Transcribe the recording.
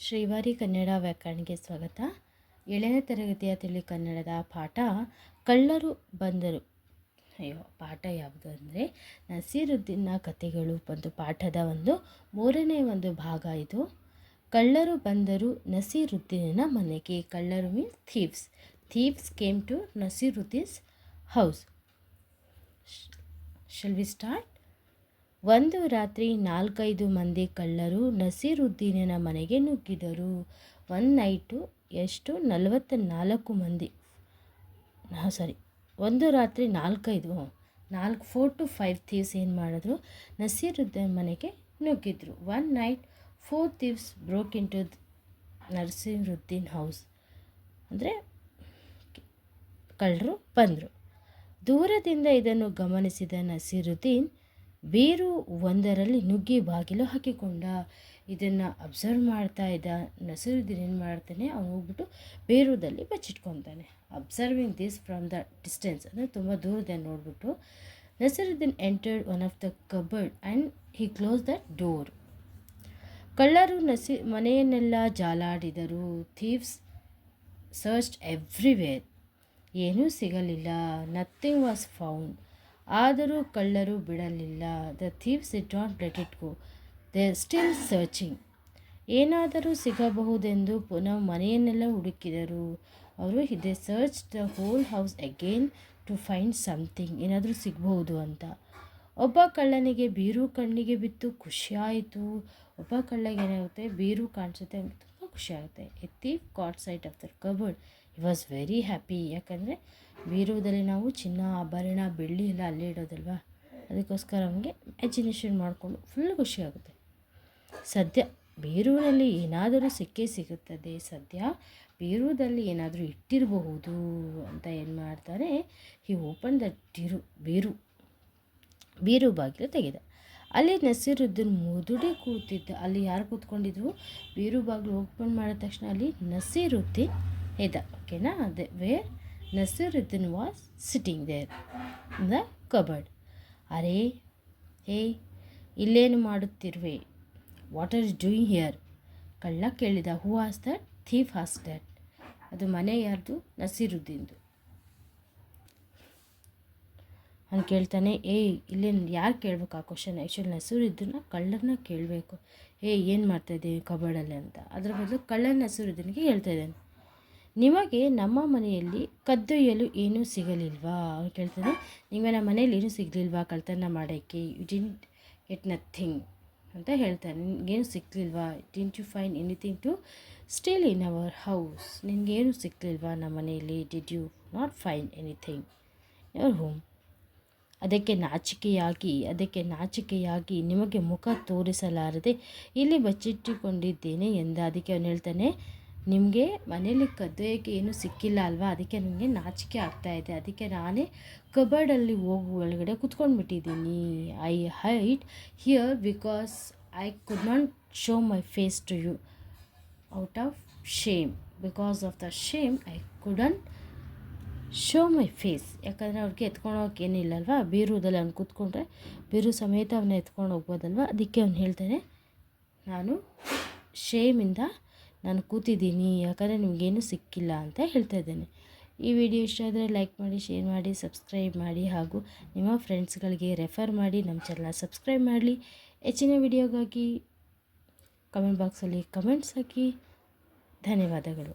ಶ್ರೀವಾರಿ ಕನ್ನಡ ವ್ಯಾಕರಣಕ್ಕೆ ಸ್ವಾಗತ. ಏಳನೇ ತರಗತಿಯ ತಿಳಿ ಕನ್ನಡದ ಪಾಠ, ಕಳ್ಳರು ಬಂದರು. ಅಯ್ಯೋ, ಪಾಠ ಯಾವುದು ಅಂದರೆ ನಸೀರುದ್ದೀನ ಕಥೆಗಳು ಒಂದು ಪಾಠದ ಒಂದು ಮೂರನೇ ಒಂದು ಭಾಗ ಇದು. ಕಳ್ಳರು ಬಂದರು ನಸೀರುದ್ದೀನ ಮನೆಗೆ. ಕಳ್ಳರು means thieves thieves came to Nasiruddin's house. Shall we start ಒಂದು ರಾತ್ರಿ ನಾಲ್ಕೈದು ಮಂದಿ ಕಳ್ಳರು ನಸೀರುದ್ದೀನನ ಮನೆಗೆ ನುಗ್ಗಿದರು. ಒನ್ ನೈಟು ಎಷ್ಟು? ನಲವತ್ತ ನಾಲ್ಕು ಮಂದಿ. ಹಾಂ, ಸಾರಿ. ಒಂದು ರಾತ್ರಿ ನಾಲ್ಕೈದು ನಾಲ್ಕು, ಫೋರ್ ಟು ಫೈವ್ ಥೀವ್ಸ್ ಏನು ಮಾಡಿದ್ರು? ನಸೀರುದ್ದೀನ್ ಮನೆಗೆ ನುಗ್ಗಿದ್ರು. One night four thieves broke into Nasiruddin house. ಅಂದರೆ ಕಳ್ಳರು ಬಂದರು. ದೂರದಿಂದ ಇದನ್ನು ಗಮನಿಸಿದ ನಸೀರುದ್ದೀನ್ ಬೇರು ಒಂದರಲ್ಲಿ ನುಗ್ಗಿ ಬಾಗಿಲು ಹಾಕಿಕೊಂಡ. ಇದನ್ನು ಅಬ್ಸರ್ವ್ ಮಾಡ್ತಾ ಇದ್ದ ನಸೀರುದ್ದೀನ್ ಏನು ಮಾಡ್ತಾನೆ? ಅವನು ಹೋಗ್ಬಿಟ್ಟು ಬೇರುದಲ್ಲಿ ಬಚ್ಚಿಟ್ಕೊತಾನೆ. Observing this from the distance. ಅಂದರೆ ತುಂಬ ದೂರದಿಂದ ನೋಡಿಬಿಟ್ಟು Nasiruddin entered one of the cupboard and he close the door. ಕಳ್ಳರು ನಸಿ ಮನೆಯನ್ನೆಲ್ಲ ಜಾಲಾಡಿದರು. Thieves search everywhere. ಏನೂ ಸಿಗಲಿಲ್ಲ. Nothing was found. ಆದರೂ ಕಳ್ಳರು ಬಿಡಲಿಲ್ಲ. The thieves it not let it go they still searching. ಏನಾದರೂ ಸಿಗಬಹುದೆಂದು ಪುನಃ ಮನೆಯನ್ನೆಲ್ಲ ಹುಡುಕಿದರು. ಅವರು they search the whole house again to find something. ಏನಾದರೂ ಸಿಗಬಹುದು ಅಂತ. ಒಬ್ಬ ಕಳ್ಳನಿಗೆ ಬೀರು ಕಣ್ಣಿಗೆ ಬಿತ್ತು, ಖುಷಿಯಾಯಿತು. ಒಬ್ಬ ಕಳ್ಳಗೆ ಏನಾಗುತ್ತೆ? ಬೀರು ಕಾಣಿಸುತ್ತೆ, ತುಂಬ ಖುಷಿಯಾಗುತ್ತೆ. A caught sight of the cupboard. He was very happy ಯಾಕಂದರೆ ಬೀರುವುದಲ್ಲಿ ನಾವು ಚಿನ್ನ, ಆಭರಣ, ಬೆಳ್ಳಿ ಎಲ್ಲ ಅಲ್ಲೇ ಇಡೋದಲ್ವಾ? ಅದಕ್ಕೋಸ್ಕರ ಅವನಿಗೆ ಇಮ್ಯಾಜಿನೇಷನ್ ಮಾಡಿಕೊಂಡು ಫುಲ್ ಖುಷಿಯಾಗುತ್ತೆ ಸದ್ಯ ಬೀರುವಿನಲ್ಲಿ ಏನಾದರೂ ಸಿಕ್ಕೇ ಸಿಗುತ್ತದೆ. ಸದ್ಯ ಬೀರುದಲ್ಲಿ ಏನಾದರೂ ಇಟ್ಟಿರಬಹುದು ಅಂತ ಏನು ಮಾಡ್ತಾರೆ? ಹಿ ಓಪನ್ ದ ಟಿರು ಬೀರು ಬೀರು ಬಾಗಿಲು ತೆಗೆದ. ಅಲ್ಲಿ ನಸೀರುದ್ದೀನ್ ಮುದುಡಿ ಕೂತಿದ್ದ, ಅಲ್ಲಿ ಯಾರು ಕೂತ್ಕೊಂಡಿದ್ರು? ಬೀರು ಬಾಗಿಲು ಓಪನ್ ಮಾಡಿದ ತಕ್ಷಣ ಅಲ್ಲಿ ನಸೀರುದ್ದೀನ್ ಇದ್ದ ಓಕೆನಾ ಅದೇ where Nasiruddin was sitting there the cupboard ಅರೇ ಏ ಇಲ್ಲೇನು ಮಾಡುತ್ತಿರುವೆ? ವಾಟ್ ಆರ್ ಡೂಯಿಂಗ್ ಹಿಯರ್ ಕಳ್ಳ ಕೇಳಿದ who is that thief is that ಅದು ಮನೆ ಯಾರ್ದು? ನಸೀರುದ್ದೀನ್ದು. ಅವ್ನು ಕೇಳ್ತಾನೆ ಏಯ್ ಇಲ್ಲೇನು, ಯಾರು ಕೇಳಬೇಕು ಆ ಕ್ವಶನ್ ಆ್ಯಕ್ಚುಲಿ ನಸೀರುದ್ದೀನ? ಕಳ್ಳರನ್ನ ಕೇಳಬೇಕು. ಏ, ಏನು ಮಾಡ್ತಾಯಿದ್ದೀನಿ ಕಬರ್ಡಲ್ಲಿ ಅಂತ. ಅದ್ರ ಬದಲು ಕಳ್ಳನ ನಸೀರುದ್ದೀನಿಗೆ ಹೇಳ್ತಾ ಇದ್ದಾನೆ. ನಿಮಗೆ ನಮ್ಮ ಮನೆಯಲ್ಲಿ ಕದ್ದೊಯ್ಯಲು ಏನೂ ಸಿಗಲಿಲ್ವಾ? ಅವ್ರು ಕೇಳ್ತಾನೆ ನಿಮಗೆ ನಮ್ಮ ಮನೇಲಿ ಏನೂ ಸಿಗಲಿಲ್ವಾ? ಕಳ್ತನ ಮಾಡೋಕ್ಕೆ ಯು ಡಿಂಟ್ ಇಟ್ ನಥಿಂಗ್ ಅಂತ ಹೇಳ್ತಾನೆ. ನಿನಗೇನು ಸಿಕ್ಕಲಿಲ್ವಾ didn't you find anything to steal in our house ನಿನಗೇನು ಸಿಕ್ಕಲಿಲ್ವಾ ನಮ್ಮ ಮನೆಯಲ್ಲಿ? Did you not find anything your home ಅದಕ್ಕೆ ನಾಚಿಕೆಯಾಗಿ ಅದಕ್ಕೆ ನಾಚಿಕೆಯಾಗಿ ನಿಮಗೆ ಮುಖ ತೋರಿಸಲಾರದೆ ಇಲ್ಲಿ ಬಚ್ಚಿಟ್ಟುಕೊಂಡಿದ್ದೇನೆ ಎಂದ. ಅದಕ್ಕೆ ಅವನು ಹೇಳ್ತಾನೆ ನಿಮಗೆ ಮನೇಲಿ ಕದ್ದೋಯಕ್ಕೆ ಏನೂ ಸಿಕ್ಕಿಲ್ಲ ಅಲ್ವಾ? ಅದಕ್ಕೆ ನನಗೆ ನಾಚಿಕೆ ಆಗ್ತಾ ಇದೆ. ಅದಕ್ಕೆ ನಾನೇ ಕಬರ್ಡಲ್ಲಿ ಹೋಗು ಒಳಗಡೆ ಕುತ್ಕೊಂಡ್ಬಿಟ್ಟಿದ್ದೀನಿ. I hide here because I could not show my face to you out of shame because of the shame I couldn't show my face ಯಾಕಂದರೆ ಅವ್ರಿಗೆ ಎತ್ಕೊಂಡು ಹೋಗಕ್ಕೆ ಏನಿಲ್ಲಲ್ವಾ ಬೀರುದಲ್ಲಿ, ಅವ್ನು ಕೂತ್ಕೊಂಡ್ರೆ ಬೀರು ಸಮೇತ ಅವನ್ನ ಎತ್ಕೊಂಡು ಹೋಗ್ಬೋದಲ್ವ? ಅದಕ್ಕೆ ಅವ್ನು ಹೇಳ್ತಾನೆ, ನಾನು ಶೇಮಿಂದ ನಾನು ಕೂತಿದ್ದೀನಿ, ಯಾಕಂದರೆ ನಿಮಗೇನು ಸಿಕ್ಕಿಲ್ಲ ಅಂತ ಹೇಳ್ತಾ ಇದ್ದೇನೆ. ಈ ವಿಡಿಯೋ ಇಷ್ಟ ಆದರೆ ಲೈಕ್ ಮಾಡಿ, ಶೇರ್ ಮಾಡಿ, ಸಬ್ಸ್ಕ್ರೈಬ್ ಮಾಡಿ ಹಾಗೂ ನಿಮ್ಮ ಫ್ರೆಂಡ್ಸ್ಗಳಿಗೆ ರೆಫರ್ ಮಾಡಿ ನಮ್ಮ ಚಾನಲ್ನ ಸಬ್ಸ್ಕ್ರೈಬ್ ಮಾಡಲಿ. ಹೆಚ್ಚಿನ ವಿಡಿಯೋಗಾಗಿ ಕಮೆಂಟ್ ಬಾಕ್ಸಲ್ಲಿ ಕಮೆಂಟ್ಸ್ ಹಾಕಿ. ಧನ್ಯವಾದಗಳು.